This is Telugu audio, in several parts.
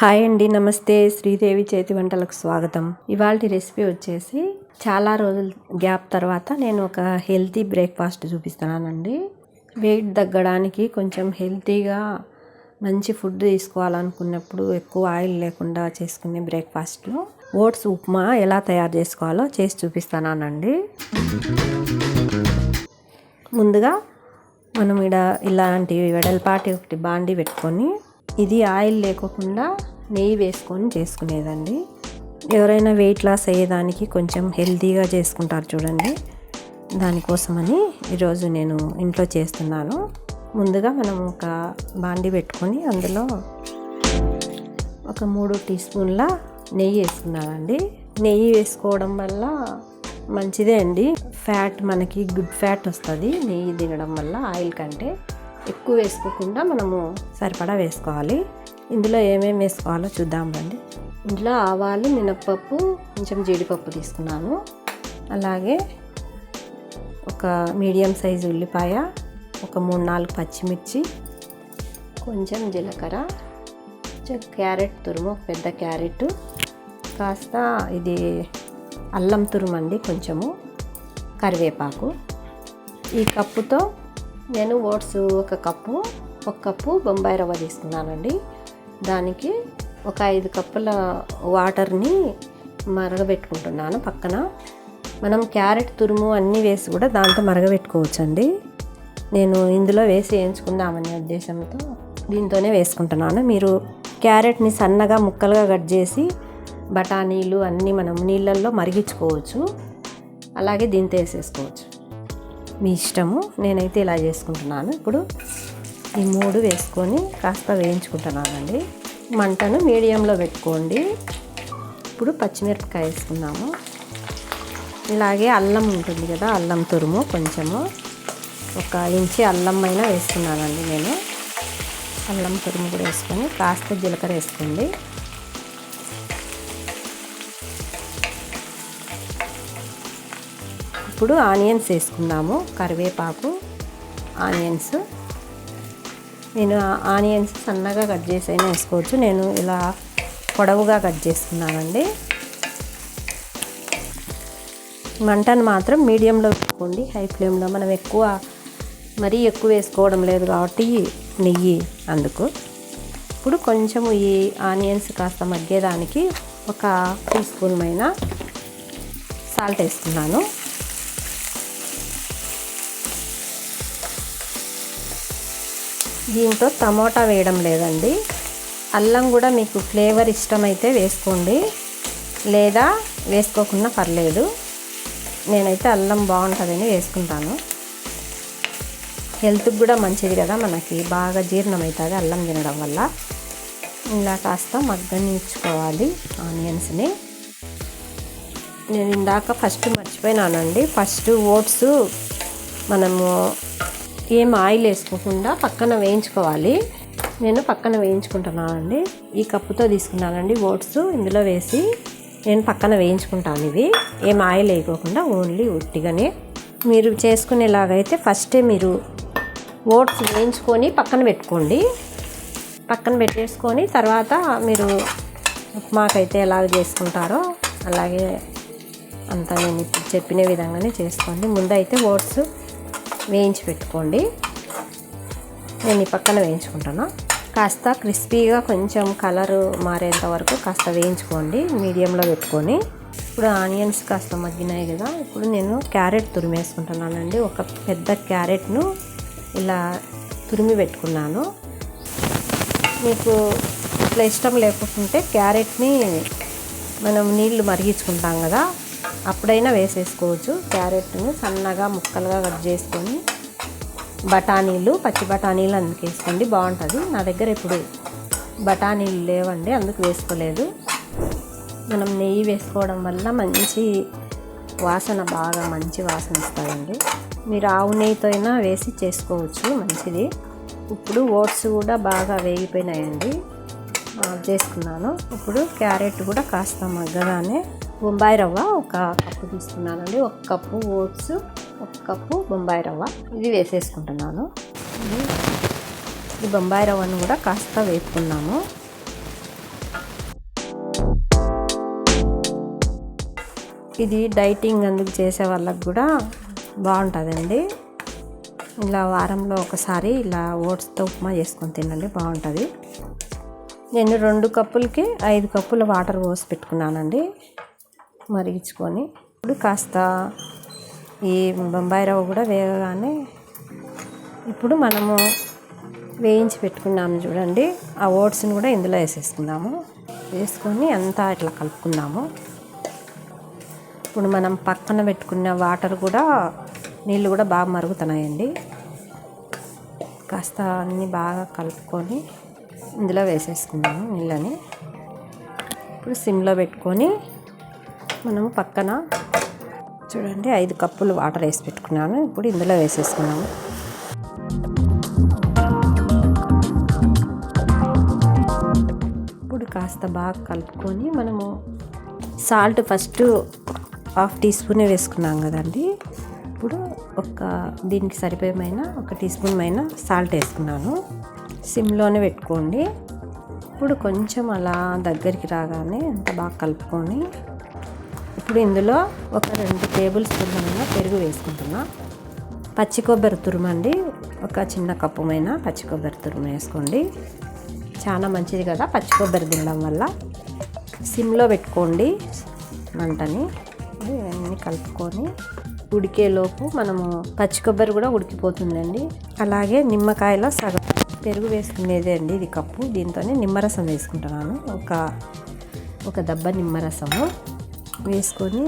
హాయ్ అండి నమస్తే. శ్రీదేవి చేతి వంటలకు స్వాగతం. ఇవాళ రెసిపీ వచ్చేసి చాలా రోజుల గ్యాప్ తర్వాత నేను ఒక హెల్తీ బ్రేక్ఫాస్ట్ చూపిస్తున్నానండి. వెయిట్ తగ్గడానికి కొంచెం హెల్తీగా మంచి ఫుడ్ తీసుకోవాలనుకున్నప్పుడు ఎక్కువ ఆయిల్ లేకుండా చేసుకునే బ్రేక్ఫాస్ట్లో ఓట్స్ ఉప్మా ఎలా తయారు చేసుకోవాలో చేసి చూపిస్తున్నానండి. ముందుగా మనం ఇక్కడ ఇలాంటి వెడల్పాటి ఒకటి బాండి పెట్టుకొని ఇది ఆయిల్ లేకోకుండా నెయ్యి వేసుకొని చేసుకునేదండి. ఎవరైనా వెయిట్ లాస్ అయ్యేదానికి కొంచెం హెల్తీగా చేసుకుంటారు చూడండి. దానికోసమని ఈరోజు నేను ఇంట్లో చేస్తున్నాను. ముందుగా మనం ఒక బాండి పెట్టుకొని అందులో ఒక మూడు టీ స్పూన్ల నెయ్యి వేసుకున్నానండి. నెయ్యి వేసుకోవడం వల్ల మంచిదే అండి. ఫ్యాట్ మనకి గుడ్ ఫ్యాట్ వస్తుంది. నెయ్యి తినడం వల్ల ఆయిల్ కంటే ఎక్కువ వేసుకోకుండా మనము సరిపడా వేసుకోవాలి. ఇందులో ఏమేమి వేసుకోవాలో చూద్దాం రండి. ఇందులో ఆవాలు మినప్పప్పు కొంచెం జీడిపప్పు తీసుకున్నాను. అలాగే ఒక మీడియం సైజు ఉల్లిపాయ ఒక మూడు నాలుగు పచ్చిమిర్చి కొంచెం జీలకర్ర కొంచెం క్యారెట్ తురుము ఒక పెద్ద క్యారెట్ కాస్త ఇది అల్లం తురుము అండి కొంచెము కరివేపాకు. ఈ కప్పుతో నేను ఓట్స్ ఒక కప్పు ఒక కప్పు బొంబాయి రవ్వ తీసుకున్నానండి. దానికి ఒక ఐదు కప్పుల వాటర్ని మరగబెట్టుకుంటున్నాను పక్కన. మనం క్యారెట్ తురుము అన్నీ వేసి కూడా దాంతో మరగబెట్టుకోవచ్చండి. నేను ఇందులో వేసి వేయించుకుందామనే ఉద్దేశంతో దీంతోనే వేసుకుంటున్నాను. మీరు క్యారెట్ని సన్నగా ముక్కలుగా కట్ చేసి బఠానీలు అన్నీ మనం నీళ్ళల్లో మరిగించుకోవచ్చు. అలాగే దీంతో వేసేసుకోవచ్చు. మీ ఇష్టము. నేనైతే ఇలా చేసుకుంటున్నాను. ఇప్పుడు ఈ మూడు వేసుకొని కాస్త వేయించుకుంటున్నానండి. మంటను మీడియంలో పెట్టుకోండి. ఇప్పుడు పచ్చిమిరపకాయ వేసుకున్నాము ఇలాగే అల్లం ఉంటుంది కదా అల్లం తురుము కొంచెము. ఒక ఇంచి అల్లం అయినా వేసుకున్నానండి నేను. అల్లం తురుము కూడా వేసుకొని కాస్త జీలకర్ర వేసుకోండి. ఇప్పుడు ఆనియన్స్ వేసుకుందాము కరివేపాకు ఆనియన్స్. నేను ఆనియన్స్ సన్నగా కట్ చేసి అయినా వేసుకోవచ్చు. నేను ఇలా పొడవుగా కట్ చేసుకున్నానండి. మంటను మాత్రం మీడియంలో పెట్టుకోండి. హై ఫ్లేమ్లో మనం ఎక్కువ మరీ ఎక్కువ వేసుకోవడం లేదు కాబట్టి నెయ్యి అందుకు. ఇప్పుడు కొంచెం ఈ ఆనియన్స్ కాస్త మగ్గేదానికి ఒక టీ స్పూన్ అయినా సాల్ట్ వేస్తున్నాను. దీంతో టమోటా వేయడం లేదండి. అల్లం కూడా మీకు ఫ్లేవర్ ఇష్టమైతే వేసుకోండి. లేదా వేసుకోకుండా పర్లేదు. నేనైతే అల్లం బాగుంటుందని వేసుకుంటాను. హెల్త్కి కూడా మంచిది కదా మనకి. బాగా జీర్ణం అవుతుంది అల్లం తినడం వల్ల. ఇలా కాస్త మగ్గనిచ్చుకోవాలి ఆనియన్స్ని. నేను ఇందాక ఫస్ట్ మర్చిపోయినానండి. ఫస్ట్ ఓట్స్ మనము ఏం ఆయిల్ వేసుకోకుండా పక్కన వేయించుకోవాలి. నేను పక్కన వేయించుకుంటున్నానండి. ఈ కప్పుతో తీసుకున్నానండి ఓట్స్ ఇందులో వేసి నేను పక్కన వేయించుకుంటాను ఇవి. ఏం ఆయిల్ వేయకోకుండా ఓన్లీ ఉట్టిగానే. మీరు చేసుకునేలాగైతే ఫస్టే మీరు ఓట్స్ వేయించుకొని పక్కన పెట్టుకోండి. పక్కన పెట్టేసుకొని తర్వాత మీరు ఉప్మాకైతే ఎలాగ చేసుకుంటారో అలాగే అంతా నేను ఇప్పుడు చెప్పిన విధంగానే చేసుకోండి. ముందైతే ఓట్స్ వేయించి పెట్టుకోండి నేను ఈ పక్కన వేయించుకుంటాను. కాస్త క్రిస్పీగా కొంచెం కలర్ మారేంత వరకు కాస్త వేయించుకోండి మీడియంలో పెట్టుకొని. ఇప్పుడు ఆనియన్స్ కాస్త మగ్గినాయి కదా ఇప్పుడు నేను క్యారెట్ తురిమేసుకుంటున్నానండి. ఒక పెద్ద క్యారెట్ను ఇలా తురిమి పెట్టుకున్నాను. మీకు ఇట్లా ఇష్టం లేకుంటే క్యారెట్ని మనం నీళ్ళు మరిగించుకుంటాం కదా అప్పుడైనా వేసేసుకోవచ్చు. క్యారెట్ని సన్నగా ముక్కలుగా కట్ చేసుకొని బఠానీలు పచ్చి బఠానీలు అందుకు వేసుకోండి. బాగుంటుంది. నా దగ్గర ఇప్పుడు బఠానీలు లేవండి అందుకు వేసుకోలేదు. మనం నెయ్యి వేసుకోవడం వల్ల మంచి వాసన బాగా మంచి వాసన ఇస్తుందండి మీరు ఆవు నెయ్యితో అయినా వేసి చేసుకోవచ్చు మంచిది. ఇప్పుడు ఓట్స్ కూడా బాగా వేగిపోయినాయండి. చేసుకున్నాను. ఇప్పుడు క్యారెట్ కూడా కాస్త మగ్గగానే బొంబాయి రవ్వ ఒక కప్పు తీసుకున్నానండి. ఒక కప్పు ఓట్స్ ఒక కప్పు బొంబాయి రవ్వ. ఇది వేసేసుకుంటున్నాను. ఈ బొంబాయి రవ్వను కూడా కాస్త వేపుకున్నాము. ఇది డైటింగ్ అందుకు చేసే వాళ్ళకు కూడా బాగుంటుందండి. ఇలా వారంలో ఒకసారి ఇలా ఓట్స్తో ఉప్మా చేసుకొని తినండి బాగుంటుంది. నేను రెండు కప్పులకి ఐదు కప్పుల వాటర్ పోసి పెట్టుకున్నానండి. మరిగించుకొని ఇప్పుడు కాస్త ఈ బొంబాయి రవ్వ కూడా వేగగానే ఇప్పుడు మనము వేయించి పెట్టుకున్నాము చూడండి. ఆ ఓట్స్ని కూడా ఇందులో వేసేసుకుందాము. వేసుకొని అంతా ఇట్లా కలుపుకుందాము. ఇప్పుడు మనం పక్కన పెట్టుకున్న వాటర్ కూడా నీళ్ళు కూడా బాగా మరుగుతున్నాయండి. కాస్త అన్నీ బాగా కలుపుకొని ఇందులో వేసేసుకుందాము నీళ్ళని. ఇప్పుడు సిమ్లో పెట్టుకొని మనము పక్కన చూడండి ఐదు కప్పులు వాటర్ వేసి పెట్టుకున్నాను. ఇప్పుడు ఇందులో వేసేసుకున్నాము. ఇప్పుడు కాస్త బాగా కలుపుకొని మనము సాల్ట్ ఫస్ట్ హాఫ్ టీ స్పూనే వేసుకున్నాం కదండి. ఇప్పుడు ఒక దీనికి సరిపోయమైన ఒక టీ స్పూన్ అయినా సాల్ట్ వేసుకున్నాను. సిమ్లోనే పెట్టుకోండి. ఇప్పుడు కొంచెం అలా దగ్గరికి రాగానే అంత బాగా కలుపుకొని ఇప్పుడు ఇందులో ఒక రెండు టేబుల్ స్పూన్ల పెరుగు వేసుకుంటున్నా. పచ్చి కొబ్బరి తురుమండి. ఒక చిన్న కప్పుమైన పచ్చి కొబ్బరి తురుము వేసుకోండి. చాలా మంచిది కదా పచ్చి కొబ్బరి తినడం వల్ల. సిమ్లో పెట్టుకోండి మంటని. ఇవన్నీ కలుపుకొని ఉడికేలోపు మనము పచ్చి కొబ్బరి కూడా ఉడికిపోతుందండి. అలాగే నిమ్మకాయలో సగం. పెరుగు వేసుకునేదే అండి ఇది కప్పు. దీంతో నిమ్మరసం వేసుకుంటున్నాను. ఒక ఒక దబ్బ నిమ్మరసము. వేసుకొని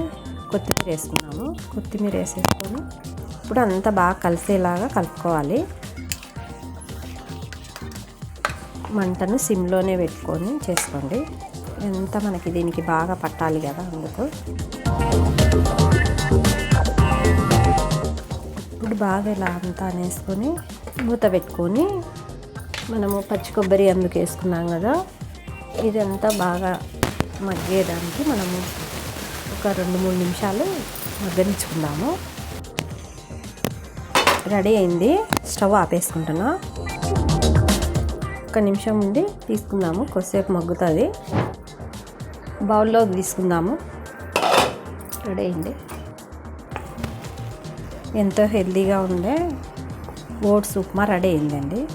కొత్తిమీర వేసుకున్నాము. కొత్తిమీర వేసేసుకొని ఇప్పుడు అంతా బాగా కలిసేలాగా కలుపుకోవాలి. మంటను సిమ్లోనే పెట్టుకొని చేసుకోండి. ఎంత మనకి దీనికి బాగా పట్టాలి కదా అందుకు. ఇప్పుడు బాగా ఇలా అంతా వేసుకొని మూత పెట్టుకొని మనము పచ్చి కొబ్బరి అందుకు వేసుకున్నాం కదా. ఇదంతా బాగా మగ్గేయడానికి మనము ఒక రెండు మూడు నిమిషాలు మగ్గరించుకుందాము రెడీ అయింది. స్టవ్ ఆపేసుకుంటున్నా. ఒక నిమిషం ఉండి తీసుకుందాము. కొద్దిసేపు మగ్గుతుంది. బౌల్లో తీసుకుందాము. రెడీ అయింది. ఎంతో హెల్తీగా ఉండే ఓట్స్ ఉప్మా రెడీ అయిందండి.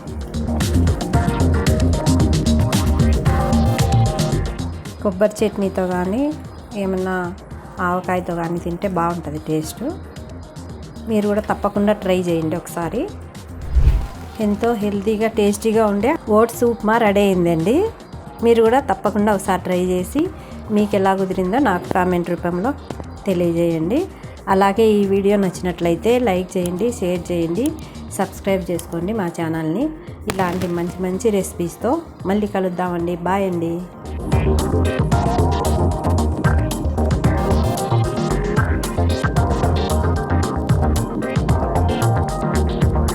కొబ్బరి చట్నీతో కానీ ఏమన్నా ఆవకాయతో కానీ తింటే బాగుంటుంది టేస్ట్. మీరు కూడా తప్పకుండా ట్రై చేయండి ఒకసారి. ఎంతో హెల్తీగా టేస్టీగా ఉండే ఓట్స్ ఉప్మా రెడీ అయిందండి. మీరు కూడా తప్పకుండా ఒకసారి ట్రై చేసి మీకు ఎలా కుదిరిందో నాకు కామెంట్ రూపంలో తెలియజేయండి. అలాగే ఈ వీడియో నచ్చినట్లయితే లైక్ చేయండి షేర్ చేయండి సబ్స్క్రైబ్ చేసుకోండి మా ఛానల్ని. ఇలాంటి మంచి మంచి రెసిపీస్తో మళ్ళీ కలుద్దామండి. బాయ్ అండి.